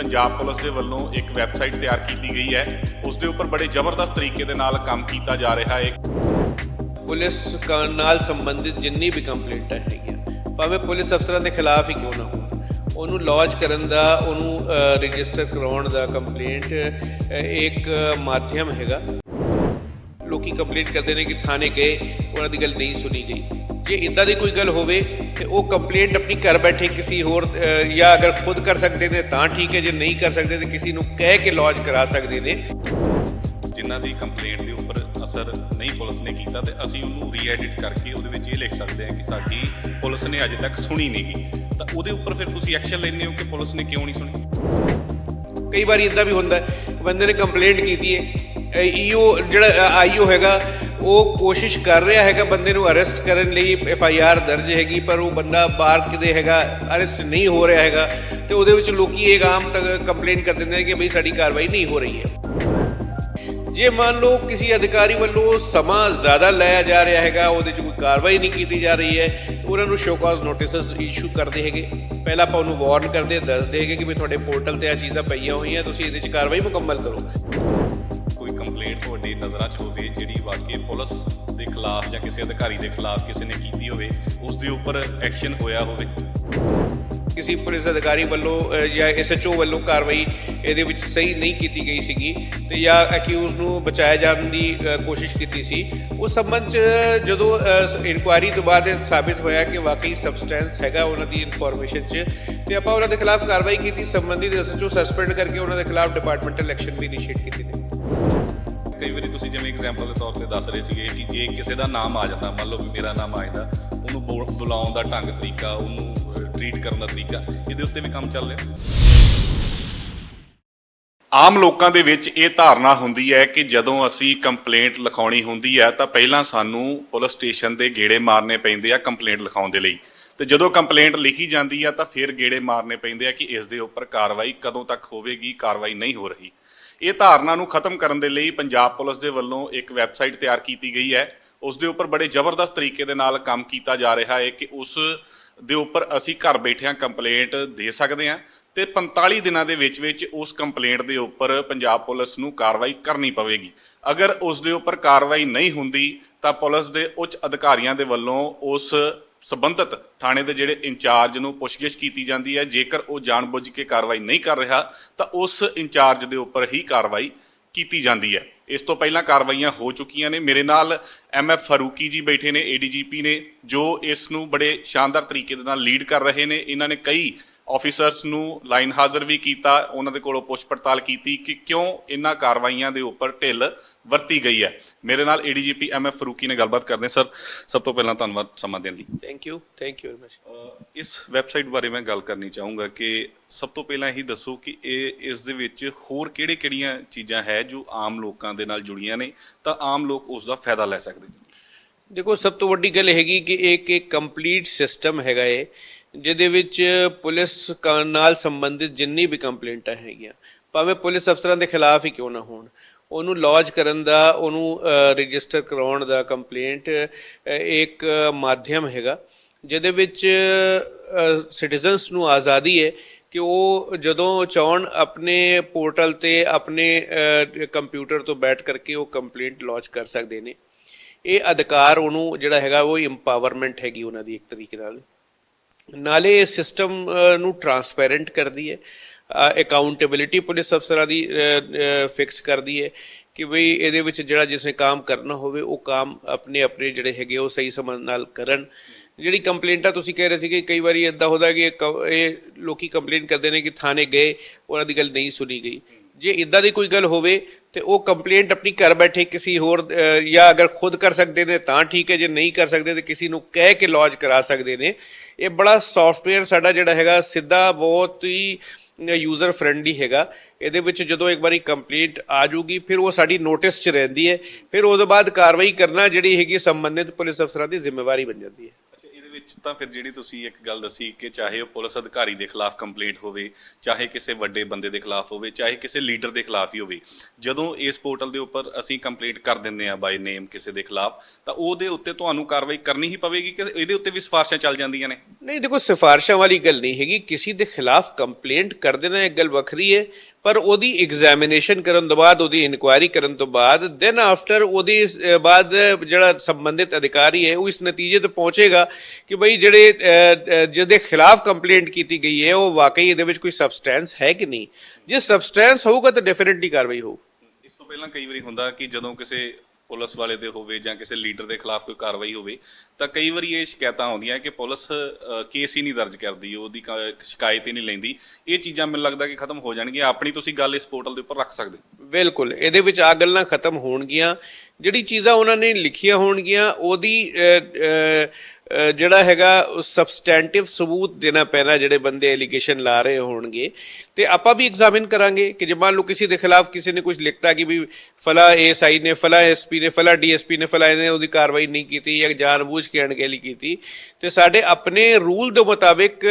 Punjab police ਦੇ ਵੱਲੋਂ ਇੱਕ ਵੈਬਸਾਈਟ ਤਿਆਰ ਕੀਤੀ ਗਈ ਹੈ। ਉਸ ਦੇ ਉੱਪਰ ਬੜੇ ਜ਼ਬਰਦਸਤ ਤਰੀਕੇ ਦੇ ਨਾਲ ਕੰਮ ਕੀਤਾ ਜਾ ਰਿਹਾ ਹੈ। ਪੁਲਿਸ ਕ- ਨਾਲ ਸੰਬੰਧਿਤ ਜਿੰਨੀ ਵੀ ਕੰਪਲੇਂਟਾਂ ਹੈਗੀਆਂ, ਭਾਵੇਂ ਪੁਲਿਸ ਅਫਸਰਾਂ ਦੇ ਖਿਲਾਫ ਹੀ ਕਿਉਂ ਨਾ ਹੋਣ, ਉਹਨੂੰ ਲੌਜ ਕਰਨ ਦਾ, ਉਹਨੂੰ ਰਜਿਸਟਰ ਕਰਾਉਣ ਦਾ ਕੰਪਲੇਂਟ ਇੱਕ ਮਾਧਿਅਮ ਹੈਗਾ। ਲੋਕੀ ਕੰਪਲੇਂਟ ਕਰਦੇ ਨੇ ਕਿ ਥਾਣੇ ਗਏ, ਉਹਨਾਂ ਦੀ ਗੱਲ ਨਹੀਂ ਸੁਣੀ ਗਈ। ਜੇ ਇਦਾਂ ਦੀ ਕੋਈ ਗੱਲ ਹੋਵੇ ਤੇ ਉਹ ਕੰਪਲੇਂਟ ਆਪਣੀ ਘਰ ਬੈਠੇ ਕਿਸੇ ਹੋਰ ਜਾਂ ਅਗਰ ਖੁਦ ਕਰ ਸਕਦੇ ਨੇ ਤਾਂ ਠੀਕ ਹੈ ਜੇ ਨਹੀਂ ਕਰ ਸਕਦੇ ਤੇ ਕਿਸੇ ਨੂੰ ਕਹਿ ਕੇ ਲੌਜ ਕਰਾ ਸਕਦੇ ਨੇ। ਜਿਨ੍ਹਾਂ ਦੀ ਕੰਪਲੇਂਟ ਦੇ ਉੱਪਰ ਅਸਰ ਨਹੀਂ ਪੁਲਿਸ ਨੇ ਕੀਤਾ ਤੇ ਅਸੀਂ ਉਹਨੂੰ ਰੀ-ਐਡਿਟ ਕਰਕੇ ਉਹਦੇ ਵਿੱਚ ਇਹ ਲਿਖ ਸਕਦੇ ਹਾਂ ਕਿ ਸਾਡੀ ਪੁਲਿਸ ਨੇ ਅਜੇ ਤੱਕ ਸੁਣੀ ਨਹੀਂ ਗਈ ਤਾਂ ਉਹਦੇ ਉੱਪਰ ਫਿਰ ਤੁਸੀਂ ਐਕਸ਼ਨ ਲੈਂਦੇ ਹੋ ਕਿ ਪੁਲਿਸ ਨੇ ਕਿਉਂ ਨਹੀਂ ਸੁਣੀ? ਕਈ ਵਾਰੀ ਇਦਾਂ ਵੀ ਹੁੰਦਾ ਹੈ, ਬੰਦੇ ਨੇ ਕੰਪਲੇਂਟ ਕੀਤੀ ਹੈ ਈਓ ਜਿਹੜਾ ਆਈਓ ਹੈਗਾ ਉਹ ਕੋਸ਼ਿਸ਼ ਕਰ ਰਿਹਾ ਹੈਗਾ ਬੰਦੇ ਨੂੰ ਅਰੈਸਟ ਕਰਨ ਲਈ ਐਫ ਆਈ ਆਰ ਦਰਜ ਹੈਗੀ, ਪਰ ਉਹ ਬੰਦਾ ਬਾਹਰ ਕਿਤੇ ਹੈਗਾ ਅਰੈਸਟ ਨਹੀਂ ਹੋ ਰਿਹਾ ਹੈਗਾ, ਤੇ ਉਹਦੇ ਵਿੱਚ ਲੋਕੀ ਇਹ ਆਮ ਤੱਕ ਕੰਪਲੇਂਟ ਕਰ ਦਿੰਦੇ ਨੇ ਕਿ ਬਈ ਸਾਡੀ ਕਾਰਵਾਈ ਨਹੀਂ ਹੋ ਰਹੀ ਹੈ। ਜੇ ਮੰਨ ਲਓ ਕਿਸੇ ਅਧਿਕਾਰੀ ਵੱਲੋਂ ਸਮਾਂ ਜ਼ਿਆਦਾ ਲਾਇਆ ਜਾ ਰਿਹਾ ਹੈਗਾ, ਉਹਦੇ 'ਚ ਕੋਈ ਕਾਰਵਾਈ ਨਹੀਂ ਕੀਤੀ ਜਾ ਰਹੀ ਹੈ, ਤਾਂ ਉਹਨਾਂ ਨੂੰ ਸ਼ੋ ਕਾਜ਼ ਨੋਟਿਸਸ ਇਸ਼ੂ ਕਰਦੇ ਹੈਗੇ। ਪਹਿਲਾਂ ਆਪਾਂ ਉਹਨੂੰ ਵਾਰਨ ਕਰਦੇ, ਦੱਸਦੇ ਹੈਗੇ ਕਿ ਵੀ ਤੁਹਾਡੇ ਪੋਰਟਲ ਤੇ ਆ ਚੀਜ਼ਾਂ ਪਈਆਂ ਹੋਈਆਂ, ਤੁਸੀਂ ਇਹਦੇ 'ਚ ਕਾਰਵਾਈ ਮੁਕੰਮਲ ਕਰੋ। ਕੰਪਲੇਂਟ ਤੁਹਾਡੀ ਨਜ਼ਰਾਂ 'ਚ ਹੋਵੇ ਜਿਹੜੀ ਵਾਕਈ ਪੁਲਿਸ ਦੇ ਖਿਲਾਫ ਜਾਂ ਕਿਸੇ ਅਧਿਕਾਰੀ ਦੇ ਖਿਲਾਫ ਕਿਸੇ ਨੇ ਕੀਤੀ ਹੋਵੇ ਉਸ ਦੇ ਉੱਪਰ ਐਕਸ਼ਨ ਹੋਇਆ ਹੋਵੇ। ਕਿਸੇ ਪੁਲਿਸ ਅਧਿਕਾਰੀ ਵੱਲੋਂ ਅਹ, ਜਾਂ ਐਸਐਚਓ ਵੱਲੋਂ ਕਾਰਵਾਈ ਇਹਦੇ ਵਿੱਚ ਸਹੀ ਨਹੀਂ ਕੀਤੀ ਗਈ ਸੀਗੀ ਤੇ ਜਾਂ ਅਕਿਊਜ਼ ਨੂੰ ਬਚਾਇਆ ਜਾਣ ਦੀ ਕੋਸ਼ਿਸ਼ ਕੀਤੀ ਸੀ। ਉਸ ਸੰਬੰਧ ਚ ਜਦੋਂ ਇਨਕੁਆਇਰੀ ਤੋਂ ਬਾਅਦ ਇਹ ਸਾਬਿਤ ਹੋਇਆ ਕਿ ਵਾਕਈ ਸਬਸਟੈਂਸ ਹੈਗਾ ਉਹਨਾਂ ਦੀ ਇਨਫੋਰਮੇਸ਼ਨ ਚ ਤੇ ਆਪਾਂ ਉਹਨਾਂ ਦੇ ਖਿਲਾਫ ਕਾਰਵਾਈ ਕੀਤੀ। ਸੰਬੰਧਿਤ ਐਸਐਚਓ ਸਸਪੈਂਡ ਕਰਕੇ ਉਹਨਾਂ ਦੇ ਖਿਲਾਫ ਡਿਪਾਰਟਮੈਂਟਲ ਐਕਸ਼ਨ ਵੀ ਇਨੀਸ਼ੀਏਟ ਕੀਤੀ ਗਈ। ਕਈ ਵਾਰੀ ਤੁਸੀਂ ਜਿਵੇਂ ਐਗਜ਼ਾਮਪਲ ਦੇ ਤੌਰ ਤੇ ਦੱਸ ਰਹੇ ਸੀਗੇ ਕਿ ਜੇ ਕਿਸੇ ਦਾ ਨਾਮ ਆ ਜਾਂਦਾ, ਮੰਨ ਲਓ ਵੀ ਮੇਰਾ ਨਾਮ ਆ ਜਾਂਦਾ, ਉਹਨੂੰ ਬੋਲ- ਬੁਲਾਉਣ ਦਾ ਢੰਗ, ਤਰੀਕਾ, ਉਹਨੂੰ ਟ੍ਰੀਟ ਕਰਨ ਦਾ ਤਰੀਕਾ, ਇਹਦੇ ਉੱਤੇ ਵੀ ਕੰਮ ਚੱਲ ਰਿਹਾ? ਆਮ ਲੋਕਾਂ ਦੇ ਵਿੱਚ ਇਹ ਧਾਰਨਾ ਹੁੰਦੀ ਹੈ ਕਿ ਜਦੋਂ ਅਸੀਂ ਕੰਪਲੇਂਟ ਲਿਖਾਉਣੀ ਹੁੰਦੀ ਹੈ, ਤਾਂ ਪਹਿਲਾਂ ਸਾਨੂੰ ਪੁਲਿਸ ਸਟੇਸ਼ਨ ਦੇ ਗੇੜੇ ਮਾਰਨੇ ਪੈਂਦੇ ਆ ਕੰਪਲੇਂਟ ਲਿਖਾਉਣ ਦੇ ਲਈ। ਤੇ ਜਦੋਂ ਕੰਪਲੇਂਟ ਲਿਖੀ ਜਾਂਦੀ ਆ, ਤਾਂ ਫਿਰ ਗੇੜੇ ਮਾਰਨੇ ਪੈਂਦੇ ਆ ਕਿ ਇਸ ਦੇ ਉੱਪਰ ਕਾਰਵਾਈ ਕਦੋਂ ਤੱਕ ਹੋਵੇਗੀ, ਕਾਰਵਾਈ ਨਹੀਂ ਹੋ ਰਹੀ। ਇਹ ਧਾਰਨਾ ਨੂੰ ਖਤਮ ਕਰਨ ਦੇ ਲਈ ਪੰਜਾਬ ਪੁਲਿਸ ਦੇ ਵੱਲੋਂ ਇੱਕ ਵੈਬਸਾਈਟ ਤਿਆਰ ਕੀਤੀ ਗਈ ਹੈ। ਉਸ ਦੇ ਉੱਪਰ ਬੜੇ ਜ਼ਬਰਦਸਤ ਤਰੀਕੇ ਦੇ ਨਾਲ ਕੰਮ ਕੀਤਾ ਜਾ ਰਿਹਾ ਹੈ ਕਿ ਉਸ ਦੇ ਉੱਪਰ ਅਸੀਂ ਘਰ ਬੈਠਿਆਂ ਕੰਪਲੇਂਟ ਦੇ ਸਕਦੇ ਹਾਂ ਤੇ 45 ਦਿਨਾਂ ਦੇ ਵਿੱਚ ਵਿੱਚ ਉਸ ਕੰਪਲੇਂਟ ਦੇ ਉੱਪਰ ਪੰਜਾਬ ਪੁਲਿਸ ਨੂੰ ਕਾਰਵਾਈ ਕਰਨੀ ਪਵੇਗੀ। ਅਗਰ ਉਸ ਦੇ ਉੱਪਰ ਕਾਰਵਾਈ ਨਹੀਂ ਹੁੰਦੀ ਤਾਂ ਪੁਲਿਸ ਦੇ ਉੱਚ ਅਧਿਕਾਰੀਆਂ ਦੇ ਵੱਲੋਂ ਉਸ ਸਬੰਧਤ ਥਾਣੇ ਦੇ ਜਿਹੜੇ ਇੰਚਾਰਜ ਨੂੰ ਪੁੱਛਗਿੱਛ ਕੀਤੀ ਜਾਂਦੀ ਹੈ, ਜੇਕਰ ਉਹ ਜਾਣਬੁੱਝ ਕੇ ਕਾਰਵਾਈ ਨਹੀਂ ਕਰ ਰਿਹਾ, ਤਾਂ ਉਸ ਇੰਚਾਰਜ ਦੇ ਉੱਪਰ ਹੀ ਕਾਰਵਾਈ ਕੀਤੀ ਜਾਂਦੀ ਹੈ। ਇਸ ਤੋਂ ਪਹਿਲਾਂ ਕਾਰਵਾਈਆਂ ਹੋ ਚੁੱਕੀਆਂ ਨੇ। ਮੇਰੇ ਨਾਲ ਐਮਐਫ ਫਾਰੂਕੀ ਜੀ ਬੈਠੇ ਨੇ ਏਡੀਜੀਪੀ ਨੇ, ਜੋ ਇਸ ਨੂੰ ਬੜੇ ਸ਼ਾਨਦਾਰ ਤਰੀਕੇ ਦੇ ਨਾਲ ਲੀਡ ਕਰ ਰਹੇ ਨੇ। ਇਹਨਾਂ ਨੇ ਕਈ ਆਫੀਸਰਸ ਨੂੰ ਲਾਈਨ ਹਾਜ਼ਰ ਵੀ ਕੀਤਾ ਉਹਨਾਂ ਦੇ ਕੋਲੋਂ ਪੁੱਛ ਪੜਤਾਲ ਕੀਤੀ ਕਿ ਕਿਉਂ ਇਹਨਾਂ ਕਾਰਵਾਈਆਂ ਦੇ ਉੱਪਰ ਢਿੱਲ ਵਰਤੀ ਗਈ ਹੈ। ਮੇਰੇ ਨਾਲ ਏਡੀਜੀਪੀ ਐਮਐਫ ਫਾਰੂਕੀ ਨੇ ਗੱਲਬਾਤ ਕਰਦੇ ਸਰ ਸਭ ਤੋਂ ਪਹਿਲਾਂ ਧੰਨਵਾਦ ਸਮਾਂ ਦੇਣ ਲਈ। Thank you thank you very much ਇਸ ਵੈਬਸਾਈਟ ਬਾਰੇ ਮੈਂ ਗੱਲ ਕਰਨੀ ਚਾਹੂੰਗਾ ਕਿ ਸਭ ਤੋਂ ਪਹਿਲਾਂ ਇਹੀ ਦੱਸੋ ਕਿ ਇਹ ਇਸ ਦੇ ਵਿੱਚ ਹੋਰ ਕਿਹੜੇ-ਕਿਹੜੀਆਂ ਚੀਜ਼ਾਂ ਹੈ ਜੋ ਆਮ ਲੋਕਾਂ ਦੇ ਨਾਲ ਜੁੜੀਆਂ ਨੇ ਤਾਂ ਆਮ ਲੋਕ ਉਸ ਦਾ ਫਾਇਦਾ ਲੈ ਸਕਦੇ ਨੇ। ਦੇਖੋ ਸਭ ਤੋਂ ਵੱਡੀ ਗੱਲ ਹੈਗੀ ਕਿ ਇੱਕ ਇੱਕ ਕੰਪਲੀਟ ਸਿਸਟਮ ਹੈਗਾ ਇਹ ਜਿਹਦੇ ਵਿੱਚ ਪੁਲਿਸ ਕ- ਨਾਲ ਸੰਬੰਧਿਤ ਜਿੰਨੀ ਵੀ ਕੰਪਲੇਂਟਾਂ ਹੈਗੀਆਂ, ਭਾਵੇਂ ਪੁਲਿਸ ਅਫਸਰਾਂ ਦੇ ਖਿਲਾਫ ਹੀ ਕਿਉਂ ਨਾ ਹੋਣ, ਉਹਨੂੰ ਲੌਜ ਕਰਨ ਦਾ, ਉਹਨੂੰ ਰਜਿਸਟਰ ਕਰਾਉਣ ਦਾ ਕੰਪਲੇਂਟ ਇੱਕ ਮਾਧਿਅਮ ਹੈਗਾ, ਜਿਹਦੇ ਵਿੱਚ ਸਿਟੀਜ਼ਨਸ ਨੂੰ ਆਜ਼ਾਦੀ ਹੈ ਕਿ ਉਹ ਜਦੋਂ ਚਾਹਣ ਆਪਣੇ ਪੋਰਟਲ ਤੇ ਆਪਣੇ ਕੰਪਿਊਟਰ ਤੋਂ ਬੈਠ ਕਰਕੇ ਉਹ ਕੰਪਲੇਂਟ ਲੌਂਚ ਕਰ ਸਕਦੇ ਨੇ। ਇਹ ਅਧਿਕਾਰ ਉਹਨੂੰ ਜਿਹੜਾ ਹੈਗਾ, ਉਹ ਇੰਪਾਵਰਮੈਂਟ ਹੈਗੀ ਉਹਨਾਂ ਦੀ ਇੱਕ ਤਰੀਕੇ ਨਾਲ। ਨਾਲੇ ਇਹ ਸਿਸਟਮ ਨੂੰ ਟਰਾਂਸਪੈਰੈਂਟ ਕਰਦੀ ਹੈ। ਅਕਾਊਂਟੇਬਿਲਿਟੀ ਪੁਲਿਸ ਅਫਸਰਾਂ ਦੀ ਫਿਕਸ ਕਰਦੀ ਹੈ ਕਿ ਬਈ ਇਹਦੇ ਵਿੱਚ ਜਿਹੜਾ ਜਿਸ ਨੇ ਕੰਮ ਕਰਨਾ ਹੋਵੇ, ਉਹ ਕੰਮ ਆਪਣੇ ਆਪਣੇ ਜਿਹੜੇ ਹੈਗੇ ਉਹ ਸਹੀ ਸਮਝ ਨਾਲ ਕਰਨ। ਜਿਹੜੀ ਕੰਪਲੇਂਟਾਂ ਤੁਸੀਂ ਕਹਿ ਰਹੇ ਸੀ ਕਿ ਕਈ ਵਾਰੀ ਇਦਾਂ ਹੁੰਦਾ ਕਿ ਕ- ਇਹ ਲੋਕੀ ਕੰਪਲੇਂਟ ਕਰਦੇ ਨੇ ਕਿ ਥਾਣੇ ਗਏ, ਉਹਨਾਂ ਦੀ ਗੱਲ ਨਹੀਂ ਸੁਣੀ ਗਈ। ਜੇ ਇਦਾਂ ਦੀ ਕੋਈ ਗੱਲ ਹੋਵੇ ਤੇ ਉਹ ਕੰਪਲੇਂਟ ਆਪਣੀ ਘਰ ਬੈਠੇ ਕਿਸੇ ਹੋਰ ਜਾਂ ਅਗਰ ਖੁਦ ਕਰ ਸਕਦੇ ਨੇ ਤਾਂ ਠੀਕ ਹੈ, ਜੇ ਨਹੀਂ ਕਰ ਸਕਦੇ ਤੇ ਕਿਸੇ ਨੂੰ ਕਹਿ ਕੇ ਲੌਜ ਕਰਾ ਸਕਦੇ ਨੇ। ਇਹ ਬੜਾ ਸੌਫਟਵੇਅਰ ਸਾਡਾ ਜਿਹੜਾ ਹੈਗਾ, ਸਿੱਧਾ ਬਹੁਤ ਹੀ ਯੂਜ਼ਰ ਫ੍ਰੈਂਡਲੀ ਹੈਗਾ। ਇਹਦੇ ਵਿੱਚ ਜਦੋਂ ਇੱਕ ਵਾਰੀ ਕੰਪਲੀਟ ਆ ਜੂਗੀ ਫਿਰ ਉਹ ਸਾਡੀ ਨੋਟਿਸ 'ਚ ਰਹਿੰਦੀ ਹੈ। ਫਿਰ ਉਹਦੇ ਬਾਅਦ ਕਾਰਵਾਈ ਕਰਨਾ ਜਿਹੜੀ ਹੈਗੀ ਸੰਬੰਧਿਤ ਪੁਲਿਸ ਅਫਸਰਾਂ ਦੀ ਜ਼ਿੰਮੇਵਾਰੀ ਬਣ ਜਾਂਦੀ ਹੈ ਅੱਛਾ ਇਹਦੇ ਵਿੱਚ ਵਿੱਚ ਤਾਂ ਫਿਰ ਜਿਹੜੀ ਤੁਸੀਂ ਇੱਕ ਗੱਲ ਦੱਸੀ ਕਿ ਚਾਹੇ ਉਹ ਪੁਲਿਸ ਅਧਿਕਾਰੀ ਦੇ ਖਿਲਾਫ ਕੰਪਲੇਂਟ ਹੋਵੇ, ਚਾਹੇ ਕਿਸੇ ਵੱਡੇ ਬੰਦੇ ਦੇ ਖਿਲਾਫ ਹੋਵੇ, ਚਾਹੇ ਕਿਸੇ ਲੀਡਰ ਦੇ ਖਿਲਾਫ ਹੀ ਹੋਵੇ, ਜਦੋਂ ਇਸ ਪੋਰਟਲ ਦੇ ਉੱਪਰ ਅਸੀਂ ਕੰਪਲੇਂਟ ਕਰ ਦਿੰਦੇ ਆ ਬਾਈ ਨੇਮ ਕਿਸੇ ਦੇ ਖਿਲਾਫ, ਤਾਂ ਉਹਦੇ ਉੱਤੇ ਤੁਹਾਨੂੰ ਕਾਰਵਾਈ ਕਰਨੀ ਹੀ ਪਵੇਗੀ ਕਿ ਇਹਦੇ ਉੱਤੇ ਵੀ ਸਿਫਾਰਸ਼ਾਂ ਚੱਲ ਜਾਂਦੀਆਂ ਨੇ? ਨਹੀਂ, ਦੇਖੋ, ਸਿਫਾਰਸ਼ਾਂ ਵਾਲੀ ਗੱਲ ਨਹੀਂ ਹੈਗੀ। ਕਿਸੇ ਦੇ ਖਿਲਾਫ ਕੰਪਲੇਂਟ ਕਰ ਦੇਣਾ ਇੱਕ ਗੱਲ ਵੱਖਰੀ ਹੈ, ਪਰ ਉਹਦੀ ਐਗਜ਼ਾਮੀਨੇਸ਼ਨ ਕਰਨ ਤੋਂ ਬਾਅਦ, ਉਹਦੀ ਇਨਕੁਆਇਰੀ ਕਰਨ ਤੋਂ ਬਾਅਦ ਦੈਨ ਆਫਟਰ ਉਹਦੀ ਬਾਅਦ ਜਿਹੜਾ ਸੰਬੰਧਿਤ ਅਧਿਕਾਰੀ ਹੈ, ਉਹ ਇਸ ਨਤੀਜੇ ਤੇ ਪਹੁੰਚੇਗਾ ਕਿ ਬਈ ਜਿਹੜੇ ਜਿਹਦੇ ਖਿਲਾਫ ਕੰਪਲੇਂਟ ਕੀਤੀ ਗਈ ਹੈ, ਉਹ ਵਾਕਈ ਇਹਦੇ ਵਿੱਚ ਕੋਈ ਸਬਸਟੈਂਸ ਹੈ ਕਿ ਨਹੀਂ? ਜੇ ਸਬਸਟੈਂਸ ਹੋਊਗਾ ਤਾਂ ਡੈਫੀਨਿਟਲੀ ਕਾਰਵਾਈ ਹੋਊ। ਇਸ ਤੋਂ ਪਹਿਲਾਂ ਕਈ ਵਾਰੀ ਹੁੰਦਾ ਕਿ ਜਦੋਂ ਕਿਸੇ ਪੁਲਿਸ ਵਾਲੇ ਦੇ ਹੋਵੇ ਜਾਂ ਕਿਸੇ ਲੀਡਰ ਦੇ ਖਿਲਾਫ ਕੋਈ ਕਾਰਵਾਈ ਹੋਵੇ, ਤਾਂ ਕਈ ਵਾਰੀ ਇਹ ਸ਼ਿਕਾਇਤਾਂ ਆਉਂਦੀਆਂ ਕਿ ਪੁਲਿਸ ਕੇਸ ਹੀ ਨਹੀਂ ਦਰਜ ਕਰਦੀ, ਉਹਦੀ ਸ਼ਿਕਾਇਤ ਹੀ ਨਹੀਂ ਲੈਂਦੀ। ਇਹ ਚੀਜ਼ਾਂ ਮੈਨੂੰ ਲੱਗਦਾ ਕਿ ਖਤਮ ਹੋ ਜਾਣਗੀਆਂ, ਆਪਣੀ ਤੁਸੀਂ ਗੱਲ ਇਸ ਪੋਰਟਲ ਦੇ ਉੱਪਰ ਰੱਖ ਸਕਦੇ ਬਿਲਕੁਲ, ਇਹਦੇ ਵਿੱਚ ਆ ਗੱਲਾਂ ਖਤਮ ਹੋਣਗੀਆਂ। ਜਿਹੜੀ ਚੀਜ਼ਾਂ ਉਹਨਾਂ ਨੇ ਲਿਖੀਆਂ ਹੋਣਗੀਆਂ, ਉਹਦੀ ਜਿਹੜਾ ਹੈਗਾ ਸਬਸਟੈਂਟਿਵ ਸਬੂਤ ਦੇਣਾ ਪੈਣਾ ਜਿਹੜੇ ਬੰਦੇ ਐਲੀਗੇਸ਼ਨ ਲਾ ਰਹੇ ਹੋਣਗੇ। ਤੇ ਆਪਾਂ ਵੀ ਐਗਜ਼ਾਮਿਨ ਕਰਾਂਗੇ ਕਿ ਜੇ ਮੰਨ ਲਓ ਕਿਸੇ ਦੇ ਖਿਲਾਫ ਕਿਸੇ ਨੇ ਕੁਝ ਲਿਖਤਾ ਕਿ ਵੀ ਫਲਾ ਏਐਸਆਈ ਨੇ, ਫਲਾ ਐਸਪੀ ਨੇ, ਫਲਾ ਡੀਐਸਪੀ ਨੇ, ਫਲਾ ਇਹਨੇ ਉਹਦੀ ਕਾਰਵਾਈ ਨਹੀਂ ਕੀਤੀ ਜਾਂ ਜਾਣਬੁੱਝ ਕੇ ਅਣਗਹਿਲੀ ਕੀਤੀ, ਤੇ ਸਾਡੇ ਆਪਣੇ ਰੂਲ ਦੇ ਮੁਤਾਬਿਕ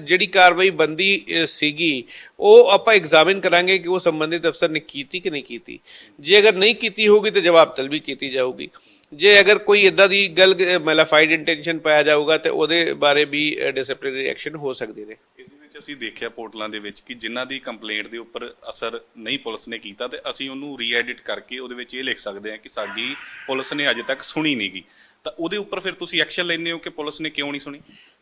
ਜਿਹੜੀ ਕਾਰਵਾਈ ਬੰਦੀ ਸੀਗੀ, ਉਹ ਆਪਾਂ ਐਗਜ਼ਾਮਿਨ ਕਰਾਂਗੇ ਕਿ ਉਹ ਸੰਬੰਧਿਤ ਅਫਸਰ ਨੇ ਕੀਤੀ ਕਿ ਨਹੀਂ ਕੀਤੀ। ਜੇ ਅਗਰ ਨਹੀਂ ਕੀਤੀ ਹੋਗੀ ਤਾਂ ਜਵਾਬ ਤਲਬੀ ਕੀਤੀ ਜਾਊਗੀ। ਜੇ ਅਗਰ ਕੋਈ ਇਦਾਂ ਦੀ ਗੱਲ ਮੈਲਾਫਾਈਡ ਇੰਟੈਂਸ਼ਨ ਪਾਇਆ ਜਾਊਗਾ ਤੇ ਉਹਦੇ ਬਾਰੇ ਵੀ ਡਿਸਪਲਿਨਰੀ ਐਕਸ਼ਨ ਹੋ ਸਕਦੇ ਨੇ। ਇਸ ਦੇ ਵਿੱਚ ਅਸੀਂ ਦੇਖਿਆ ਪੋਰਟਲਾਂ ਦੇ ਵਿੱਚ ਕਿ ਜਿਨ੍ਹਾਂ ਦੀ ਕੰਪਲੇਂਟ ਦੇ ਉੱਪਰ ਅਸਰ ਨਹੀਂ ਪੁਲਿਸ ਨੇ ਕੀਤਾ ਤੇ ਅਸੀਂ ਉਹਨੂੰ ਰੀਐਡਿਟ ਕਰਕੇ ਉਹਦੇ ਵਿੱਚ ਇਹ ਲਿਖ ਸਕਦੇ ਹਾਂ ਕਿ ਸਾਡੀ ਪੁਲਿਸ ਨੇ ਅਜੇ ਤੱਕ ਸੁਣੀ ਨਹੀਂਗੀ ਤਾਂ ਉਹਦੇ ਉੱਪਰ ਫਿਰ ਤੁਸੀਂ ਐਕਸ਼ਨ ਲੈਂਦੇ ਹੋ ਕਿ ਪੁਲਿਸ ਨੇ ਕਿਉਂ ਨਹੀਂ ਸੁਣੀ?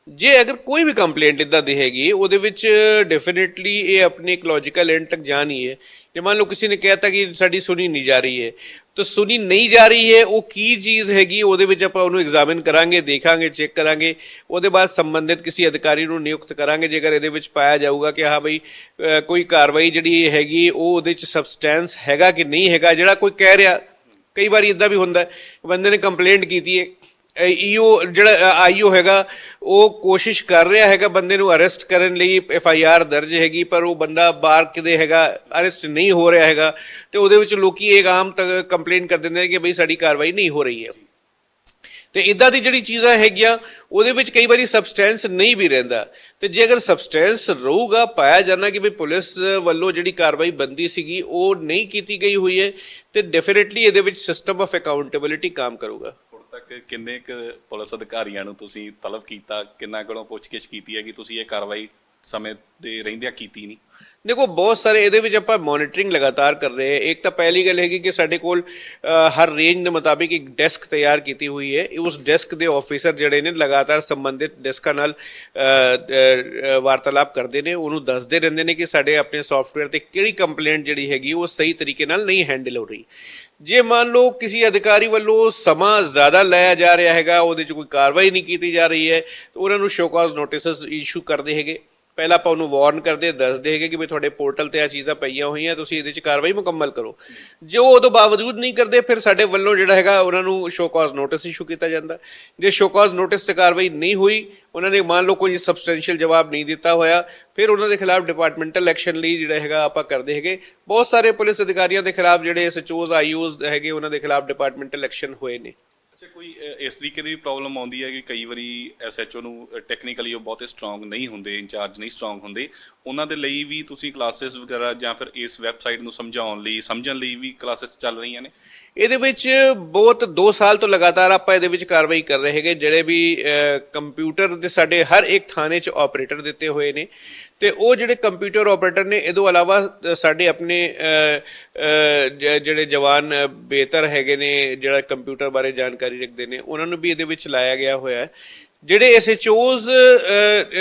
ਜੇ ਅਗਰ ਕੋਈ ਵੀ ਕੰਪਲੇਂਟ ਇਦਾਂ ਦੀ ਹੈਗੀ ਉਹਦੇ ਵਿੱਚ ਡੈਫੀਨਿਟਲੀ ਇਹ ਆਪਣੇ ਇੱਕ ਲੌਜੀਕਲ ਐਂਡ ਤੱਕ ਜਾਣੀ ਹੈ। ਜੇ ਮੰਨ ਲਓ ਕਿਸੇ ਨੇ ਕਹਿਤਾ ਕਿ ਸਾਡੀ ਸੁਣੀ ਨਹੀਂ ਜਾ ਰਹੀ ਹੈ ਤਾਂ ਸੁਣੀ ਨਹੀਂ ਜਾ ਰਹੀ ਹੈ, ਉਹ ਕੀ ਚੀਜ਼ ਹੈਗੀ, ਉਹਦੇ ਵਿੱਚ ਆਪਾਂ ਉਹਨੂੰ ਐਗਜ਼ਾਮਿਨ ਕਰਾਂਗੇ, ਦੇਖਾਂਗੇ ਚੈੱਕ ਕਰਾਂਗੇ, ਉਹਦੇ ਬਾਅਦ ਸੰਬੰਧਿਤ ਕਿਸੇ ਅਧਿਕਾਰੀ ਨੂੰ ਨਿਯੁਕਤ ਕਰਾਂਗੇ, ਜੇਕਰ ਇਹਦੇ ਵਿੱਚ ਪਾਇਆ ਜਾਊਗਾ ਕਿ ਹਾਂ ਬਈ ਕੋਈ ਕਾਰਵਾਈ ਜਿਹੜੀ ਹੈਗੀ, ਉਹ ਉਹਦੇ ਵਿੱਚ ਸਬਸਟੈਂਸ ਹੈਗਾ ਕਿ ਨਹੀਂ ਹੈਗਾ, ਜਿਹੜਾ ਕੋਈ ਕਹਿ ਰਿਹਾ, ਕਈ ਵਾਰੀ ਇਦਾਂ ਵੀ ਹੁੰਦਾ, ਬੰਦੇ ਨੇ ਕੰਪਲੇਂਟ ਕੀਤੀ ਹੈ ਈਓ ਜਿਹੜਾ ਆਈਓ ਹੈਗਾ, ਉਹ ਕੋਸ਼ਿਸ਼ ਕਰ ਰਿਹਾ ਹੈਗਾ ਬੰਦੇ ਨੂੰ ਅਰੈਸਟ ਕਰਨ ਲਈ ਐਫ ਆਈ ਆਰ ਦਰਜ ਹੈਗੀ, ਪਰ ਉਹ ਬੰਦਾ ਬਾਹਰ ਕਿਤੇ ਹੈਗਾ ਅਰੈਸਟ ਨਹੀਂ ਹੋ ਰਿਹਾ ਹੈਗਾ, ਤੇ ਉਹਦੇ ਵਿੱਚ ਲੋਕੀ ਇੱਕ ਆਮ ਤੱਕ ਕੰਪਲੇਂਟ ਕਰ ਦਿੰਦੇ ਨੇ ਕਿ ਬਈ ਸਾਡੀ ਕਾਰਵਾਈ ਨਹੀਂ ਹੋ ਰਹੀ ਹੈ। ਤੇ ਇਦਾਂ ਦੀ ਜਿਹੜੀ ਚੀਜ਼ਾਂ ਹੈਗੀਆਂ, ਉਹਦੇ ਵਿੱਚ ਕਈ ਵਾਰੀ ਸਬਸਟੈਂਸ ਨਹੀਂ ਵੀ ਰਹਿੰਦਾ। ਤੇ ਜੇ ਅਗਰ ਸਬਸਟੈਂਸ ਰਹੂਗਾ, ਪਾਇਆ ਜਾਣਾ ਕਿ ਵੀ ਪੁਲਿਸ ਵੱਲੋਂ ਜਿਹੜੀ ਕਾਰਵਾਈ ਬੰਦੀ ਸੀਗੀ, ਉਹ ਨਹੀਂ ਕੀਤੀ ਗਈ ਹੋਈ ਹੈ, ਤੇ ਡੈਫੀਨਿਟਲੀ ਇਹਦੇ ਵਿੱਚ ਸਿਸਟਮ ਆਫ ਅਕਾਊਂਟੇਬਿਲਿਟੀ ਕੰਮ ਕਰੂਗਾ। ਤੱਕ ਕਿੰਨੇ ਕੁ ਪੁਲਿਸ ਅਧਿਕਾਰੀਆਂ ਨੂੰ ਤੁਸੀਂ ਤਲਬ ਕੀਤਾ, ਕਿੰਨਾ ਕੋਲੋਂ ਪੁੱਛਗਿੱਛ ਕੀਤੀ ਹੈ ਕਿ ਤੁਸੀਂ ਇਹ ਕਾਰਵਾਈ ਸਮੇਂ ਦੇ ਰਹਿੰਦਿਆਂ ਕੀਤੀ ਨਹੀਂ। ਦੇਖੋ, ਬਹੁਤ ਸਾਰੇ ਇਹਦੇ ਵਿੱਚ ਆਪਾਂ ਮੋਨੀਟਰਿੰਗ ਲਗਾਤਾਰ ਕਰ ਰਹੇ ਹਾਂ। ਇੱਕ ਤਾਂ ਪਹਿਲੀ ਗੱਲ ਹੈਗੀ ਕਿ ਸਾਡੇ ਕੋਲ ਹਰ ਰੇਂਜ ਦੇ ਮੁਤਾਬਿਕ ਇੱਕ ਡੈਸਕ ਤਿਆਰ ਕੀਤੀ ਹੋਈ ਹੈ। ਉਸ ਡੈਸਕ ਦੇ ਆਫੀਸਰ ਜਿਹੜੇ ਨੇ ਲਗਾਤਾਰ ਸੰਬੰਧਿਤ ਡੈਸਕਾਂ ਨਾਲ ਵਾਰਤਾਲਾਪ ਕਰਦੇ ਨੇ। ਉਹਨੂੰ ਦੱਸਦੇ ਰਹਿੰਦੇ ਨੇ ਕਿ ਸਾਡੇ ਆਪਣੇ ਸੌਫਟਵੇਅਰ ਤੇ ਕਿਹੜੀ ਕੰਪਲੇਂਟ ਜਿਹੜੀ ਹੈਗੀ, ਉਹ ਸਹੀ ਤਰੀਕੇ ਨਾਲ ਨਹੀਂ ਹੈਂਡਲ ਹੋ ਰਹੀ। ਜੇ ਮੰਨ ਲਓ ਕਿਸੇ ਅਧਿਕਾਰੀ ਵੱਲੋਂ ਸਮਾਂ ਜ਼ਿਆਦਾ ਲਾਇਆ ਜਾ ਰਿਹਾ ਹੈਗਾ, ਉਹਦੇ 'ਚ ਕੋਈ ਕਾਰਵਾਈ ਨਹੀਂ ਕੀਤੀ ਜਾ ਰਹੀ ਹੈ, ਤਾਂ ਉਹਨਾਂ ਨੂੰ ਸ਼ੋ ਨੋਟਿਸਸ ਇਸ਼ੂ ਕਰਦੇ ਹੈਗੇ। ਪਹਿਲਾਂ ਆਪਾਂ ਉਹਨੂੰ ਵਾਰਨ ਕਰਦੇ, ਦੱਸਦੇ ਹੈਗੇ ਕਿ ਵੀ ਤੁਹਾਡੇ ਪੋਰਟਲ ਤੇ ਆ ਚੀਜ਼ਾਂ ਪਈਆਂ ਹੋਈਆਂ, ਤੁਸੀਂ ਇਹਦੇ 'ਚ ਕਾਰਵਾਈ ਮੁਕੰਮਲ ਕਰੋ। ਜੋ ਉਹਦੋਂ ਬਾਵਜੂਦ ਨਹੀਂ ਕਰਦੇ, ਫਿਰ ਸਾਡੇ ਵੱਲੋਂ ਜਿਹੜਾ ਹੈਗਾ, ਉਹਨਾਂ ਨੂੰ ਸ਼ੋ ਕਾਜ਼ ਨੋਟਿਸ ਇਸ਼ੂ ਕੀਤਾ ਜਾਂਦਾ। ਜੇ ਸ਼ੋ ਕਾਜ਼ ਨੋਟਿਸ ਤੇ ਕਾਰਵਾਈ ਨਹੀਂ ਹੋਈ, ਉਹਨਾਂ ਨੇ ਮੰਨ ਲਓ ਕੋਈ ਸਬਸਟੈਂਸ਼ੀਅਲ ਜਵਾਬ ਨਹੀਂ ਦਿੱਤਾ ਹੋਇਆ, ਫਿਰ ਉਹਨਾਂ ਦੇ ਖਿਲਾਫ ਡਿਪਾਰਟਮੈਂਟਲ ਐਕਸ਼ਨ ਲਈ ਜਿਹੜਾ ਹੈਗਾ ਆਪਾਂ ਕਰਦੇ ਹੈਗੇ। ਬਹੁਤ ਸਾਰੇ ਪੁਲਿਸ ਅਧਿਕਾਰੀਆਂ ਦੇ ਖਿਲਾਫ ਜਿਹੜੇ ਐਸਐਚਓਜ਼ ਆਈਓਜ਼ ਹੈਗੇ, ਉਹਨਾਂ ਦੇ ਖਿਲਾਫ ਡਿਪਾਰਟਮੈਂਟਲ ਐਕਸ਼ਨ ਹੋਏ ਨੇ। ਅੱਛਾ, ਕੋਈ ਇਸ ਤਰੀਕੇ ਦੀ ਵੀ ਪ੍ਰੋਬਲਮ ਆਉਂਦੀ ਹੈ ਕਿ ਕਈ ਵਾਰੀ ਐਸਐਚਓ ਨੂੰ ਟੈਕਨੀਕਲੀ ਉਹ ਬਹੁਤੇ ਸਟਰੋਂਗ ਨਹੀਂ ਹੁੰਦੇ ਇੰਚਾਰਜ ਨਹੀਂ ਸਟਰੋਂਗ ਹੁੰਦੇ। ਉਹਨਾਂ ਦੇ ਲਈ ਵੀ ਤੁਸੀਂ ਕਲਾਸਿਸ ਵਗੈਰਾ ਜਾਂ ਫਿਰ ਇਸ ਵੈਬਸਾਈਟ ਨੂੰ ਸਮਝਾਉਣ ਲਈ, ਸਮਝਣ ਲਈ ਵੀ ਕਲਾਸਿਸ ਚੱਲ ਰਹੀਆਂ ਨੇ? ਇਹਦੇ ਵਿੱਚ ਬਹੁਤ 2 ਸਾਲ ਤੋਂ ਲਗਾਤਾਰ ਆਪਾਂ ਇਹਦੇ ਵਿੱਚ ਕਾਰਵਾਈ ਕਰ ਰਹੇ ਹੈਗੇ, ਜਿਹੜੇ ਵੀ ਕੰਪਿਊਟਰ ਦੇ ਸਾਡੇ ਹਰ ਇੱਕ ਥਾਣੇ 'ਚ ਆਪਰੇਟਰ ਦਿੱਤੇ ਹੋਏ ਨੇ। ਤੇ ਉਹ ਜਿਹੜੇ ਕੰਪਿਊਟਰ ਆਪਰੇਟਰ ਨੇ, ਇਹਦੋਂ ਇਲਾਵਾ ਸਾਡੇ ਆਪਣੇ ਜਿਹੜੇ ਜਵਾਨ ਬਿਹਤਰ ਹੈਗੇ ਨੇ, ਜਿਹੜਾ ਕੰਪਿਊਟਰ ਬਾਰੇ ਜਾਣਕਾਰੀ ਰੱਖਦੇ ਨੇ, ਉਹਨਾਂ ਨੂੰ ਵੀ ਇਹਦੇ ਵਿੱਚ ਲਾਇਆ ਗਿਆ ਹੋਇਆ ਹੈ। ਜਿਹੜੇ ਐਸਐਚਓਜ਼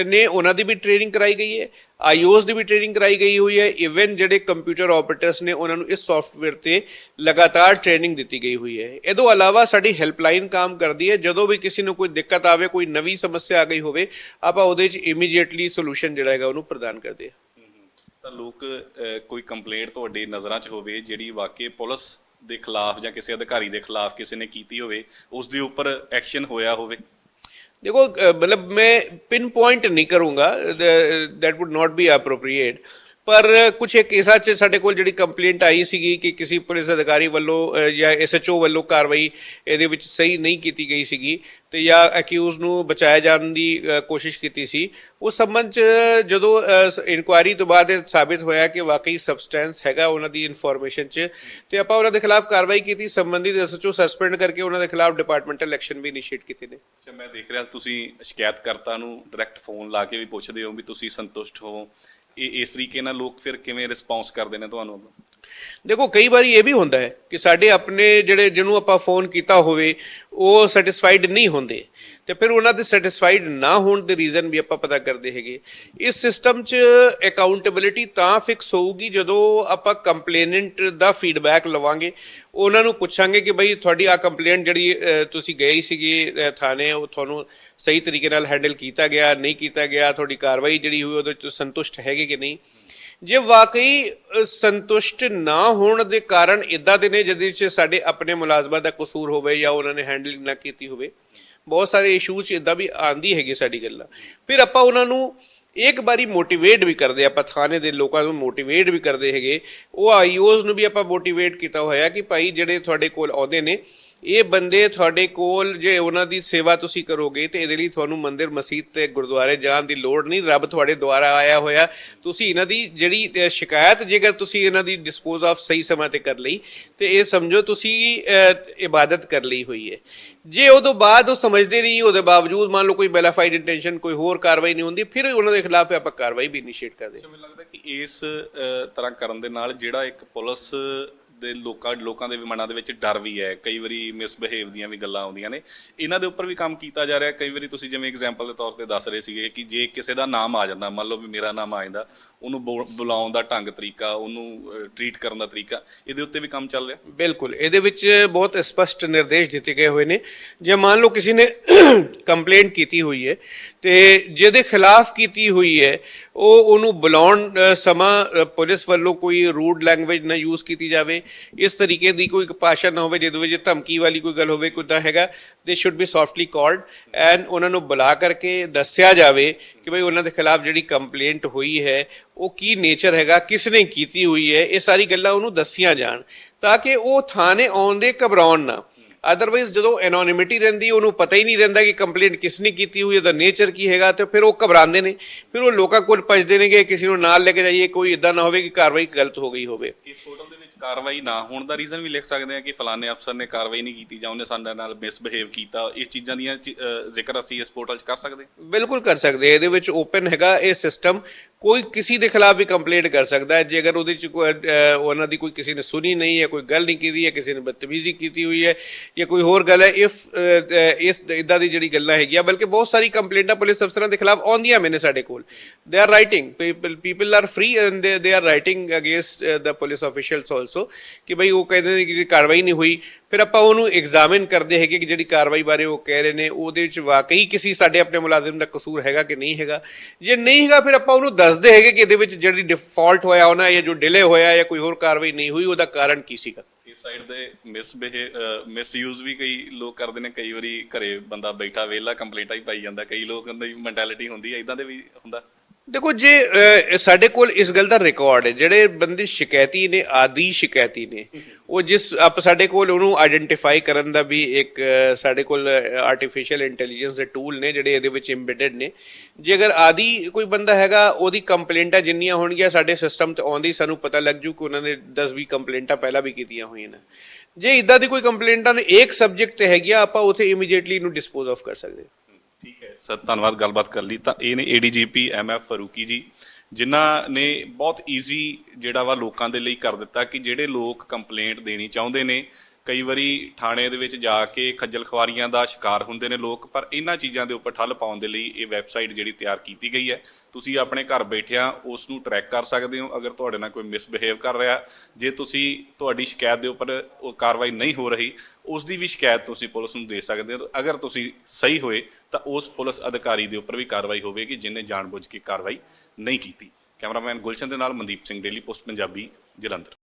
ਨੇ ਉਹਨਾਂ ਦੀ ਵੀ ਟ੍ਰੇਨਿੰਗ ਕਰਾਈ ਗਈ ਹੈ ਆਈਓਜ਼ ਦੀ ਵੀ ਟ੍ਰੇਨਿੰਗ ਕਰਾਈ ਗਈ ਹੋਈ ਹੈ ਇਵਨ ਜਿਹੜੇ ਕੰਪਿਊਟਰ ਆਪਰੇਟਰਸ ਨੇ ਉਹਨਾਂ ਨੂੰ ਇਸ ਸੌਫਟਵੇਅਰ ਤੇ ਲਗਾਤਾਰ ਟ੍ਰੇਨਿੰਗ ਦਿੱਤੀ ਗਈ ਹੋਈ ਹੈ। ਇਹ ਤੋਂ ਇਲਾਵਾ ਸਾਡੀ ਹੈਲਪਲਾਈਨ ਕੰਮ ਕਰਦੀ ਹੈ, ਜਦੋਂ ਵੀ ਕਿਸੇ ਨੂੰ ਕੋਈ ਦਿੱਕਤ ਆਵੇ, ਕੋਈ ਨਵੀਂ ਸਮੱਸਿਆ ਆ ਗਈ ਹੋਵੇ, ਆਪਾਂ ਉਹਦੇ 'ਚ ਇਮੀਡੀਏਟਲੀ ਸੋਲੂਸ਼ਨ ਜਿਹੜਾ ਹੈਗਾ ਉਹਨੂੰ ਪ੍ਰਦਾਨ ਕਰਦੇ ਹਾਂ। ਤਾਂ ਲੋਕ ਕੋਈ ਕੰਪਲੇਂਟ ਤੁਹਾਡੀ ਨਜ਼ਰਾਂ 'ਚ ਹੋਵੇ, ਜਿਹੜੀ ਵਾਕਈ ਪੁਲਿਸ ਦੇ ਖਿਲਾਫ ਜਾਂ ਕਿਸੇ ਅਧਿਕਾਰੀ ਦੇ ਖਿਲਾਫ ਕਿਸੇ ਨੇ ਕੀਤੀ ਹੋਵੇ, ਉਸ ਦੇ ਉੱਪਰ ਐਕਸ਼ਨ ਹੋਇਆ ਹੋਵੇ? देखो अ, मतलब मैं पिन पॉइंट नहीं करूंगा that would not be appropriate ਪਰ ਕੁਝ ਇੱਕ ਕੇਸਾਂ 'ਚ ਸਾਡੇ ਕੋਲ ਜਿਹੜੀ ਕੰਪਲੇਂਟ ਆਈ ਸੀਗੀ ਕਿ ਕਿਸੇ ਪੁਲਿਸ ਅਧਿਕਾਰੀ ਵੱਲੋਂ ਜਾਂ ਐਸਐਚਓ ਵੱਲੋਂ ਕਾਰਵਾਈ ਇਹਦੇ ਵਿੱਚ ਸਹੀ ਨਹੀਂ ਕੀਤੀ ਗਈ ਸੀਗੀ ਤੇ ਜਾਂ ਅਕਿਊਜ਼ ਨੂੰ ਬਚਾਇਆ ਜਾਣ ਦੀ ਕੋਸ਼ਿਸ਼ ਕੀਤੀ ਸੀ। ਉਸ ਸੰਬੰਧ 'ਚ ਜਦੋਂ ਇਨਕੁਆਇਰੀ ਤੋਂ ਬਾਅਦ ਇਹ ਸਾਬਿਤ ਹੋਇਆ ਕਿ ਵਾਕਈ ਸਬਸਟੈਂਸ ਹੈਗਾ ਉਹਨਾਂ ਦੀ ਇਨਫੋਰਮੇਸ਼ਨ 'ਚ ਤੇ ਆਪਾਂ ਉਹਨਾਂ ਦੇ ਖਿਲਾਫ ਕਾਰਵਾਈ ਕੀਤੀ। ਸੰਬੰਧਿਤ ਐਸਐਚਓ ਸਸਪੈਂਡ ਕਰਕੇ ਉਹਨਾਂ ਦੇ ਖਿਲਾਫ ਡਿਪਾਰਟਮੈਂਟਲ ਐਕਸ਼ਨ ਵੀ ਇਨੀਸ਼ੀਏਟ ਕੀਤੇ ਨੇ। ਅੱਛਾ, ਮੈਂ ਦੇਖ ਰਿਹਾ ਤੁਸੀਂ ਸ਼ਿਕਾਇਤਕਰਤਾ ਨੂੰ ਡਾਇਰੈਕਟ ਫੋਨ ਲਾ ਕੇ ਵੀ ਪੁੱਛਦੇ ਹੋ ਵੀ ਤੁਸੀਂ ਸੰਤੁਸ਼ਟ ਹੋ। ਇਸ ਤਰੀਕੇ ਨਾਲ ਲੋਕ ਫਿਰ ਕਿਵੇਂ ਰਿਸਪੌਂਸ ਕਰਦੇ ਨੇ ਤੁਹਾਨੂੰ ਦੇਖੋ, ਕਈ ਵਾਰੀ ਇਹ ਵੀ ਹੁੰਦਾ ਹੈ ਕਿ ਸਾਡੇ ਆਪਣੇ ਜਿਹੜੇ, ਜਿਹਨੂੰ ਆਪਾਂ ਫੋਨ ਕੀਤਾ ਹੋਵੇ, ਉਹ ਸੈਟੀਸਫਾਈਡ ਨਹੀਂ ਹੁੰਦੇ। ਤੇ ਫਿਰ ਉਹਨਾਂ ਦੇ ਸੈਟੀਸਫਾਈਡ ਨਾ ਹੋਣ ਦੇ ਰੀਜ਼ਨ ਵੀ ਆਪਾਂ ਪਤਾ ਕਰਦੇ ਹੈਗੇ। ਇਸ ਸਿਸਟਮ 'ਚ ਅਕਾਊਂਟੇਬਿਲਿਟੀ ਤਾਂ ਫਿਕਸ ਹੋਊਗੀ ਜਦੋਂ ਆਪਾਂ ਕੰਪਲੇਨੈਂਟ ਦਾ ਫੀਡਬੈਕ ਲਵਾਂਗੇ। ਉਹਨਾਂ ਨੂੰ ਪੁੱਛਾਂਗੇ ਕਿ ਬਈ ਤੁਹਾਡੀ ਆ ਕੰਪਲੇਂਟ ਜਿਹੜੀ ਤੁਸੀਂ ਗਏ ਸੀਗੇ ਥਾਣੇ, ਉਹ ਤੁਹਾਨੂੰ ਸਹੀ ਤਰੀਕੇ ਨਾਲ ਹੈਂਡਲ ਕੀਤਾ ਗਿਆ, ਨਹੀਂ ਕੀਤਾ ਗਿਆ, ਤੁਹਾਡੀ ਕਾਰਵਾਈ ਜਿਹੜੀ ਹੋਈ ਉਹਦੇ 'ਚ ਸੰਤੁਸ਼ਟ ਹੈਗੇ ਕਿ ਨਹੀਂ? ਜੇ ਵਾਕਈ ਸੰਤੁਸ਼ਟ ਨਾ ਹੋਣ ਦੇ ਕਾਰਨ ਇਦਾਂ ਦੇ ਨੇ ਜਿਹਦੇ 'ਚ ਸਾਡੇ ਆਪਣੇ ਮੁਲਾਜ਼ਮਾਂ ਦਾ ਕਸੂਰ ਹੋਵੇ ਜਾਂ ਉਹਨਾਂ ਨੇ ਹੈਂਡਲਿੰਗ ਨਾ ਕੀਤੀ ਹੋਵੇ ਬਹੁਤ ਸਾਰੇ ਇਸ਼ੂਜ਼ ਇਦਾਂ ਵੀ ਆਂਦੀ ਹੈਗੀ ਸਾਡੀ ਗੱਲਾਂ। ਫਿਰ ਆਪਾਂ ਉਹਨਾਂ ਨੂੰ ਇੱਕ ਵਾਰੀ ਮੋਟੀਵੇਟ ਵੀ ਕਰਦੇ ਆਪਾਂ ਥਾਣੇ ਦੇ ਲੋਕਾਂ ਨੂੰ ਮੋਟੀਵੇਟ ਵੀ ਕਰਦੇ ਹੈਗੇ। ਉਹ ਆਈਓਜ਼ ਨੂੰ ਵੀ ਆਪਾਂ ਮੋਟੀਵੇਟ ਕੀਤਾ ਹੋਇਆ ਕਿ ਭਾਈ ਜਿਹੜੇ ਤੁਹਾਡੇ ਕੋਲ ਆਉਂਦੇ ਨੇ ਇਹ ਬੰਦੇ ਤੁਹਾਡੇ ਕੋਲ ਜੇ ਉਹਨਾਂ ਦੀ ਸੇਵਾ ਤੁਸੀਂ ਕਰੋਗੇ ਤੇ ਇਹਦੇ ਲਈ ਤੁਹਾਨੂੰ ਮੰਦਿਰ, ਮਸਜਿਦ ਤੇ ਗੁਰਦੁਆਰੇ ਜਾਣ ਦੀ ਲੋੜ ਨਹੀਂ। ਰੱਬ ਤੁਹਾਡੇ ਦੁਆਰਾ ਆਇਆ ਹੋਇਆ। ਤੁਸੀਂ ਇਹਨਾਂ ਦੀ ਜਿਹੜੀ ਸ਼ਿਕਾਇਤ ਜੇਕਰ ਤੁਸੀਂ ਇਹਨਾਂ ਦੀ ਡਿਸਪੋਜ਼ ਆਫ ਸਹੀ ਸਮਾਂ ਤੇ ਕਰ ਲਈ, ਤੇ ਇਹ ਸਮਝੋ ਤੁਸੀਂ ਇਬਾਦਤ ਕਰ ਲਈ ਹੋਈ ਹੈ। ਜੇ ਉਦੋਂ ਬਾਅਦ ਉਹ ਸਮਝਦੇ ਨਹੀਂ, ਉਹਦੇ ਬਾਵਜੂਦ ਮੰਨ ਲਓ ਕੋਈ ਬੈਲਾਫਾਈਡ ਇੰਟੈਂਸ਼ਨ ਕੋਈ ਹੋਰ ਕਾਰਵਾਈ ਨਹੀਂ ਹੁੰਦੀ, ਫਿਰ ਉਹਨਾਂ ਦੇ ਖਿਲਾਫ ਆਪਾਂ ਕਾਰਵਾਈ ਵੀ ਇਨੀਸ਼ੀਏਟ ਕਰਦੇ ਮੈਨੂੰ ਲੱਗਦਾ ਕਿ ਇਸ ਤਰ੍ਹਾਂ ਕਰਨ ਦੇ ਨਾਲ ਜਿਹੜਾ ਇੱਕ ਪੁਲਿਸ ਦੇ ਲੋਕਾਂ ਲੋਕਾਂ ਦੇ ਮਨਾਂ ਦੇ ਵਿੱਚ ਡਰ ਵੀ ਹੈ। ਕਈ ਵਾਰੀ ਮਿਸਬਿਹੇਵ ਦੀਆਂ ਵੀ ਗੱਲਾਂ ਆਉਂਦੀਆਂ ਨੇ। ਇਹਨਾਂ ਦੇ ਉੱਪਰ ਵੀ ਕੰਮ ਕੀਤਾ ਜਾ ਰਿਹਾ। ਕਈ ਵਾਰੀ ਤੁਸੀਂ ਜਿਵੇਂ ਐਗਜ਼ਾਮਪਲ ਦੇ ਤੌਰ ਤੇ ਦੱਸ ਰਹੇ ਸੀਗੇ ਕਿ ਜੇ ਕਿਸੇ ਦਾ ਨਾਮ ਆ ਜਾਂਦਾ, ਮੰਨ ਲਓ ਵੀ ਮੇਰਾ ਨਾਮ ਆ ਜਾਂਦਾ ਉਹਨੂੰ ਬੁਲਾਉਣ ਦਾ ਢੰਗ ਤਰੀਕਾ, ਉਹਨੂੰ ਟ੍ਰੀਟ ਕਰਨ ਦਾ ਤਰੀਕਾ, ਇਹਦੇ ਉੱਤੇ ਵੀ ਕੰਮ ਚੱਲ ਰਿਹਾ? ਬਿਲਕੁਲ। ਇਹਦੇ ਵਿੱਚ ਬਹੁਤ ਸਪਸ਼ਟ ਨਿਰਦੇਸ਼ ਦਿੱਤੇ ਗਏ ਹੋਏ ਨੇ। ਜੇ ਮੰਨ ਲਓ ਕਿਸੇ ਨੇ ਕੰਪਲੇਂਟ ਕੀਤੀ ਹੋਈ ਹੈ, ਤੇ ਜਿਹਦੇ ਖਿਲਾਫ ਕੀਤੀ ਹੋਈ ਹੈ, ਉਹ ਉਹਨੂੰ ਬੁਲਾਉਣ ਸਮਾਂ ਪੁਲਿਸ ਵੱਲੋਂ ਕੋਈ ਰੂਡ ਲੈਂਗੁਏਜ ਨਾ ਯੂਜ਼ ਕੀਤੀ ਜਾਵੇ। ਇਸ ਤਰੀਕੇ ਦੀ ਕੋਈ ਭਾਸ਼ਾ ਨਾ ਹੋਵੇ, ਜਿਹਦੇ ਵਿੱਚ ਧਮਕੀ ਵਾਲੀ ਕੋਈ ਗੱਲ ਹੋਵੇ ਕੁੱਦਾ ਹੈਗਾ। They should be softly called and ਉਹਨਾਂ ਨੂੰ ਬੁਲਾ ਕਰਕੇ ਦੱਸਿਆ ਜਾਵੇ ਕਿ ਭਈ ਉਹਨਾਂ ਦੇ ਖਿਲਾਫ ਜਿਹੜੀ ਕੰਪਲੇਂਟ ਹੋਈ ਹੈ, ਉਹ ਕੀ ਨੇਚਰ ਹੈਗਾ ਕਿਸ ਨੇ ਕੀਤੀ ਹੋਈ ਹੈ, ਇਹ ਸਾਰੀ ਗੱਲਾਂ ਉਹਨੂੰ ਦੱਸੀਆਂ ਜਾਣ ਤਾਂ ਕਿ ਉਹ ਥਾਣੇ ਆਉਣ ਦੇ ਘਬਰਾਉਣ ਨਾ। ਅਦਰਵਾਈਜ਼ ਜਦੋਂ ਐਨੋਨਿਮਿਟੀ ਰਹਿੰਦੀ, ਉਹਨੂੰ ਪਤਾ ਹੀ ਨਹੀਂ ਰਹਿੰਦਾ ਕਿ ਕੰਪਲੇਂਟ ਕਿਸ ਨੇ ਕੀਤੀ ਹੋਈ ਹੈ ਦਾ ਨੇਚਰ ਕੀ ਹੈਗਾ ਤੇ ਫਿਰ ਉਹ ਘਬਰਾਉਂਦੇ ਨੇ। ਫਿਰ ਉਹ ਲੋਕਾਂ ਕੋਲ ਭੱਜਦੇ ਨੇ ਕਿ ਕਿਸੇ ਨੂੰ ਨਾਲ ਲੈ ਕੇ ਜਾਈਏ, ਕੋਈ ਇਦਾਂ ਨਾ ਹੋਵੇ ਕਿ ਕਾਰਵਾਈ ਗਲਤ ਹੋ ਗਈ ਹੋਵੇ। ਇਸ ਪੋਰਟਲ ਦੇ ਕਾਰਵਾਈ ਨਾ ਹੋਣ ਦਾ ਰੀਜ਼ਨ ਵੀ ਲਿਖ ਸਕਦੇ ਆ ਕਿ ਫਲਾਣੇ ਅਫਸਰ ਨੇ ਕਾਰਵਾਈ ਨਹੀਂ ਕੀਤੀ ਜਾਂ ਉਹਨੇ ਸਾਡੇ ਨਾਲ ਮਿਸਬਿਹੇਵ ਕੀਤਾ। ਇਸ ਚੀਜ਼ਾਂ ਦੀਆਂ ਜ਼ਿਕਰ ਅਸੀਂ ਇਸ ਪੋਰਟਲ 'ਚ ਕਰ ਸਕਦੇ ਬਿਲਕੁਲ ਕਰ ਸਕਦੇ ਇਹਦੇ ਵਿੱਚ ਓਪਨ ਹੈਗਾ। ਇਹ ਸਿਸਟਮ ਕੋਈ ਕਿਸੇ ਦੇ ਖਿਲਾਫ ਵੀ ਕੰਪਲੇਂਟ ਕਰ ਸਕਦਾ ਹੈ। ਜੇ ਅਗਰ ਉਹਦੇ ਚ ਕੋਈ ਉਹਨਾਂ ਦੀ ਕੋਈ ਕਿਸੇ ਨੇ ਸੁਣੀ ਨਹੀਂ ਹੈ, ਕੋਈ ਗੱਲ ਨਹੀਂ ਕੀਤੀ ਹੈ, ਕਿਸੇ ਨੇ ਬਦਤਮੀਜ਼ੀ ਕੀਤੀ ਹੋਈ ਹੈ ਜਾਂ ਕੋਈ ਹੋਰ ਗੱਲ ਹੈ ਇਫ ਇਸ ਇਦਾਂ ਦੀ ਜਿਹੜੀ ਗੱਲਾਂ ਹੈਗੀਆਂ, ਬਲਕਿ ਬਹੁਤ ਸਾਰੀ ਕੰਪਲੇਂਟਾਂ ਪੁਲਿਸ ਅਫਸਰਾਂ ਦੇ ਖਿਲਾਫ ਆਉਂਦੀਆਂ ਮੈਨੇ ਸਾਡੇ ਕੋਲ। They are writing people are free and they are writing against the police officials also ਕਿ ਭਈ ਉਹ ਕਹਿੰਦੇ ਨੇ ਕਿ ਜੇ ਕਾਰਵਾਈ ਨਹੀਂ ਹੋਈ, ਫਿਰ ਆਪਾਂ ਉਹਨੂੰ ਐਗਜ਼ਾਮਿਨ ਕਰਦੇ ਹੈਗੇ ਕਿ ਜਿਹੜੀ ਕਾਰਵਾਈ ਬਾਰੇ ਉਹ ਕਹਿ ਰਹੇ ਨੇ, ਉਹਦੇ ਵਿੱਚ ਵਾਕਈ ਕਿਸੇ ਸਾਡੇ ਆਪਣੇ ਮੁਲਾਜ਼ਮ ਦਾ ਕਸੂਰ ਹੈਗਾ ਕਿ ਨਹੀਂ ਹੈਗਾ? ਜੇ ਨਹੀਂ ਹੈਗਾ, ਫਿਰ ਆਪਾਂ ਉਹਨੂੰ ਦੱਸਦੇ ਹੈਗੇ ਕਿ ਇਹਦੇ ਵਿੱਚ ਜਿਹੜੀ ਡਿਫਾਲਟ ਹੋਇਆ ਹੋਣਾ ਜਾਂ ਜੋ ਡਿਲੇ ਹੋਇਆ ਜਾਂ ਕੋਈ ਹੋਰ ਕਾਰਵਾਈ ਨਹੀਂ ਹੋਈ, ਉਹਦਾ ਕਾਰਨ ਕੀ ਸੀਗਾ? ਇਸ ਸਾਈਡ ਦੇ ਮਿਸਬਿਹੇ ਮਿਸਯੂਜ਼ ਵੀ ਕਈ ਲੋਕ ਕਰਦੇ ਨੇ, ਕਈ ਵਾਰੀ ਘਰੇ ਬੰਦਾ ਬੈਠਾ, ਵਿਹਲਾ ਕੰਪਲੇਂਟਾਂ ਹੀ ਪਾਈ ਜਾਂਦਾ, ਕਈ ਲੋਕਾਂ ਦੀ ਮੈਂਟੈਲਿਟੀ ਹੁੰਦੀ ਹੈ ਇਦਾਂ ਦੇ ਵੀ ਹੁੰਦਾ? ਦੇਖੋ, ਜੇ ਸਾਡੇ ਕੋਲ ਇਸ ਗੱਲ ਦਾ ਰਿਕਾਰਡ ਹੈ, ਜਿਹੜੇ ਬੰਦੇ ਸ਼ਿਕਾਇਤੀ ਨੇ, ਆਦੀ ਸ਼ਿਕਾਇਤੀ ਨੇ, ਉਹ ਜਿਸ ਆਪ ਸਾਡੇ ਕੋਲ ਉਹਨੂੰ ਆਇਡੈਂਟੀਫਾਈ ਕਰਨ ਦਾ ਵੀ ਇੱਕ ਸਾਡੇ ਕੋਲ ਆਰਟੀਫੀਸ਼ੀਅਲ ਇੰਟੈਲੀਜੈਂਸ ਦੇ ਟੂਲ ਨੇ, ਜਿਹੜੇ ਇਹਦੇ ਵਿੱਚ ਇੰਬੈਡਡ ਨੇ। ਜੇ ਅਗਰ ਆਦੀ ਕੋਈ ਬੰਦਾ ਹੈਗਾ, ਉਹਦੀ ਕੰਪਲੇਂਟਾਂ ਜਿੰਨੀਆਂ ਹੋਣਗੀਆਂ, ਸਾਡੇ ਸਿਸਟਮ ਤੇ ਆਉਂਦੀ, ਸਾਨੂੰ ਪਤਾ ਲੱਗ ਜੂ ਕਿ ਉਹਨਾਂ ਨੇ 10-20 ਕੰਪਲੇਂਟਾਂ ਪਹਿਲਾਂ ਵੀ ਕੀਤੀਆਂ ਹੋਈਆਂ ਨੇ। ਜੇ ਇਦਾਂ ਦੀ ਕੋਈ ਕੰਪਲੇਂਟਾਂ ਨੇ ਇੱਕ ਸਬਜੈਕਟ ਤੇ ਹੈਗੀਆਂ ਆਪਾਂ ਉਥੇ ਇਮੀਡੀਏਟਲੀ ਇਹਨੂੰ ਡਿਸਪੋਜ਼ ਆਫ ਕਰ ਸਕਦੇ ਹਾਂ। ਸਰ, ਧੰਨਵਾਦ, ਗੱਲਬਾਤ ਕਰ ਲਈ। ਤਾਂ ਇਹ ਨੇ ਏਡੀਜੀਪੀ ਐਮਐਫ ਫਰੂਕੀ ਜੀ, ਜਿਨ੍ਹਾਂ ਨੇ ਬਹੁਤ ਈਜ਼ੀ ਜਿਹੜਾ ਵਾ ਲੋਕਾਂ ਦੇ ਲਈ ਕਰ ਦਿੱਤਾ ਕਿ ਜਿਹੜੇ ਲੋਕ ਕੰਪਲੇਂਟ ਦੇਣੀ ਚਾਹੁੰਦੇ ਨੇ ਕਈ ਵਾਰੀ ਥਾਣੇ ਦੇ ਵਿੱਚ ਜਾ ਕੇ ਖੱਜਲ ਖਵਾਰੀਆਂ ਦਾ ਸ਼ਿਕਾਰ ਹੁੰਦੇ ਨੇ ਲੋਕ, ਪਰ ਇਹਨਾਂ ਚੀਜ਼ਾਂ ਦੇ ਉੱਪਰ ਠੱਲ ਪਾਉਣ ਦੇ ਲਈ ਇਹ ਵੈਬਸਾਈਟ ਜਿਹੜੀ ਤਿਆਰ ਕੀਤੀ ਗਈ ਹੈ। ਤੁਸੀਂ ਆਪਣੇ ਘਰ ਬੈਠਿਆਂ ਉਸ ਨੂੰ ਟਰੈਕ ਕਰ ਸਕਦੇ ਹੋ। ਅਗਰ ਤੁਹਾਡੇ ਨਾਲ ਕੋਈ ਮਿਸਬਿਹੇਵ ਕਰ ਰਿਹਾ, ਜੇ ਤੁਸੀਂ ਤੁਹਾਡੀ ਸ਼ਿਕਾਇਤ ਦੇ ਉੱਪਰ ਉਹ ਕਾਰਵਾਈ ਨਹੀਂ ਹੋ ਰਹੀ, ਉਸ ਦੀ ਵੀ ਸ਼ਿਕਾਇਤ ਤੁਸੀਂ ਪੁਲਿਸ ਨੂੰ ਦੇ ਸਕਦੇ ਹੋ। ਅਗਰ ਤੁਸੀਂ ਸਹੀ ਹੋਏ, ਤਾਂ ਉਸ ਪੁਲਿਸ ਅਧਿਕਾਰੀ ਦੇ ਉੱਪਰ ਵੀ ਕਾਰਵਾਈ ਹੋਵੇਗੀ ਜਿਨੇ ਜਾਣਬੁੱਝ ਕੇ ਕਾਰਵਾਈ ਨਹੀਂ ਕੀਤੀ। ਕੈਮਰਾਮੈਨ ਗੁਲਸ਼ਨ ਦੇ ਨਾਲ ਮਨਦੀਪ ਸਿੰਘ, ਡੇਲੀ ਪੋਸਟ, ਪੰਜਾਬੀ, ਜਲੰਧਰ।